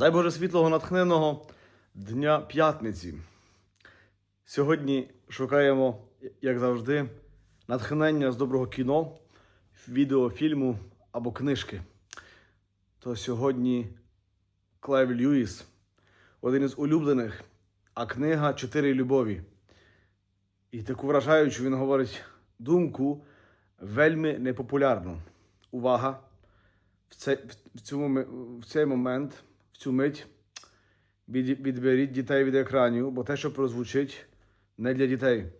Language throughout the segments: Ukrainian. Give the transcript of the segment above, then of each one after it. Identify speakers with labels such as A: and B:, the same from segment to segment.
A: Дай Боже світлого натхненого Дня п'ятниці. Сьогодні шукаємо, як завжди, натхнення з доброго кіно, відеофільму або книжки. То сьогодні Клайв Льюіс, один із улюблених, а книга Чотири любові. І таку вражаючу він говорить думку вельми непопулярну. Увага! В цей, в, цьому, в цей момент, цю мить від, відберіть дітей від екранів, бо те, що прозвучить, не для дітей.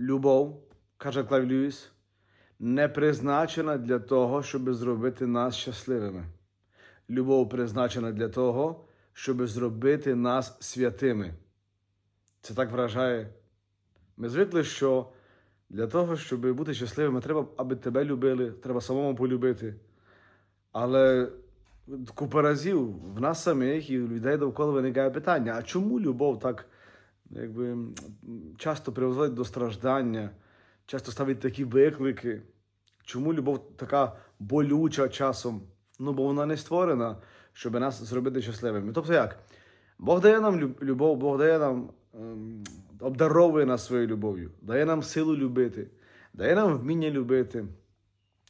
A: Любов, каже Клайв Льюіс, не призначена для того, щоб зробити нас щасливими. Любов призначена для того, щоб зробити нас святими. Це так вражає. Ми звикли, що для того, щоб бути щасливими, треба, аби тебе любили, треба самому полюбити. Але купа разів в нас самих і у людей довкола виникає питання: а чому любов так якби, часто приводить до страждання, часто ставить такі виклики? Чому любов така болюча часом? Ну, бо вона не створена, щоб нас зробити щасливими. Тобто як? Бог дає нам любов, Бог дає нам, ем, обдаровує нас своєю любов'ю, дає нам силу любити, дає нам вміння любити,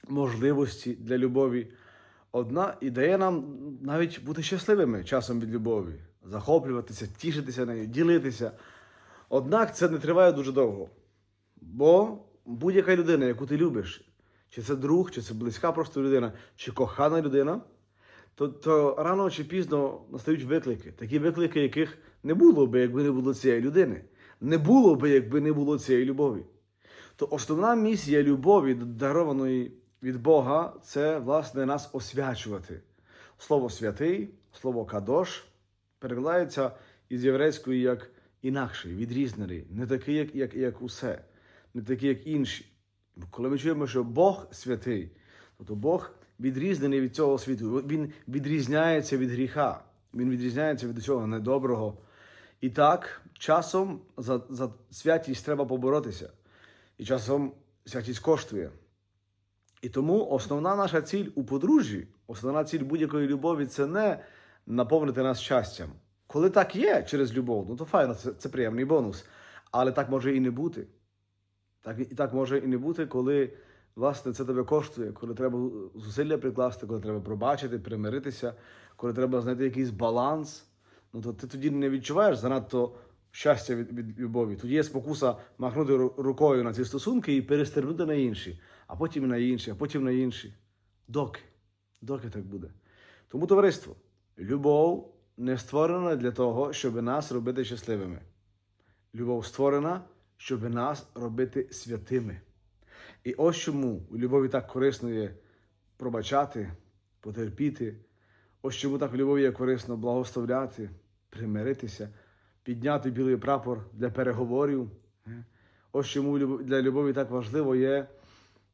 A: можливості для любові. Одна і дає нам навіть бути щасливими часом від любові, захоплюватися, тішитися нею, ділитися. Однак це не триває дуже довго. Бо будь-яка людина, яку ти любиш, чи це друг, чи це близька просто людина, чи кохана людина, то, то рано чи пізно настають виклики. Такі виклики, яких не було би, якби не було цієї людини. Не було би, якби не було цієї любові. То основна місія любові, дарованої від Бога, це власне нас освячувати. Слово святий, слово кадош перекладається із єврейської як інакший, відрізнений, не такий, як, як, як усе, не такий, як інші. Коли ми чуємо, що Бог святий, то Бог відрізнений від цього світу. Він відрізняється від гріха, він відрізняється від цього недоброго. І так, часом за, за святість треба поборотися. І часом святість коштує. І тому основна наша ціль у подружжі, основна ціль будь-якої любові це не наповнити нас щастям. Коли так є через любов, ну то файно, це, це приємний бонус. Але так може і не бути. Так, і так може і не бути, коли власне це тебе коштує, коли треба зусилля прикласти, коли треба пробачити, примиритися, коли треба знайти якийсь баланс. Ну то ти тоді не відчуваєш занадто щастя від, від любові. Тоді є спокуса махнути рукою на ці стосунки і перестернути на інші, а потім на інші, а потім на інші. Доки? Доки так буде? Тому, товариство, любов не створена для того, щоб нас робити щасливими. Любов створена, щоб нас робити святими. І ось чому у любові так корисно є пробачати, потерпіти. Ось чому так в любові є корисно благословляти, примиритися, підняти білий прапор для переговорів. Е. Ось чому для любові так важливо є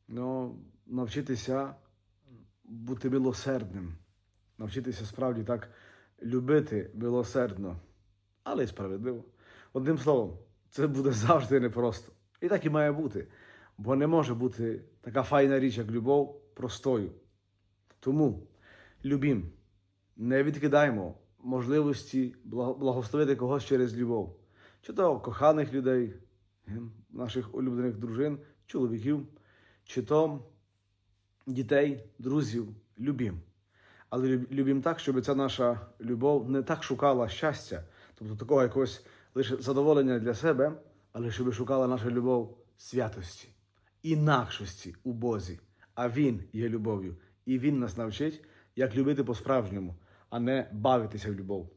A: ну, навчитися бути милосердним, навчитися справді так любити милосердно, але й справедливо. Одним словом, це буде завжди непросто. І так і має бути. Бо не може бути така файна річ, як любов, простою. Тому любім, не відкидаймо можливості благословити когось через любов. Чи то коханих людей, наших улюблених дружин, чоловіків, чи то дітей, друзів, любім. Але любім так, щоб ця наша любов не так шукала щастя, тобто такого якогось лише задоволення для себе, але щоб шукала наша любов святості, інакшості у Бозі. А Він є любов'ю, і Він нас навчить, як любити по-справжньому, а не бавитися в любов.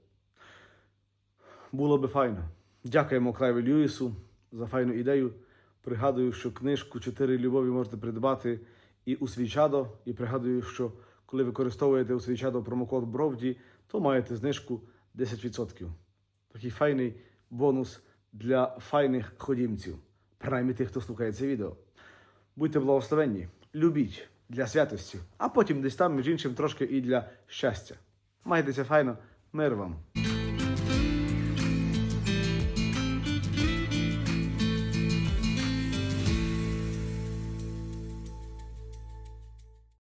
A: Було би файно. Дякуємо Клайві Льюісу за файну ідею. Пригадую, що книжку Чотири любові можете придбати і у свічадо. І пригадую, що коли використовуєте у свічадо промокод Бровді, то маєте знижку 10%. Такий файний бонус для файних ходімців, принаймні тих, хто слухає це відео. Будьте благословенні, любіть для святості, а потім десь там, між іншим, трошки і для щастя. Майтеся файно, мир вам!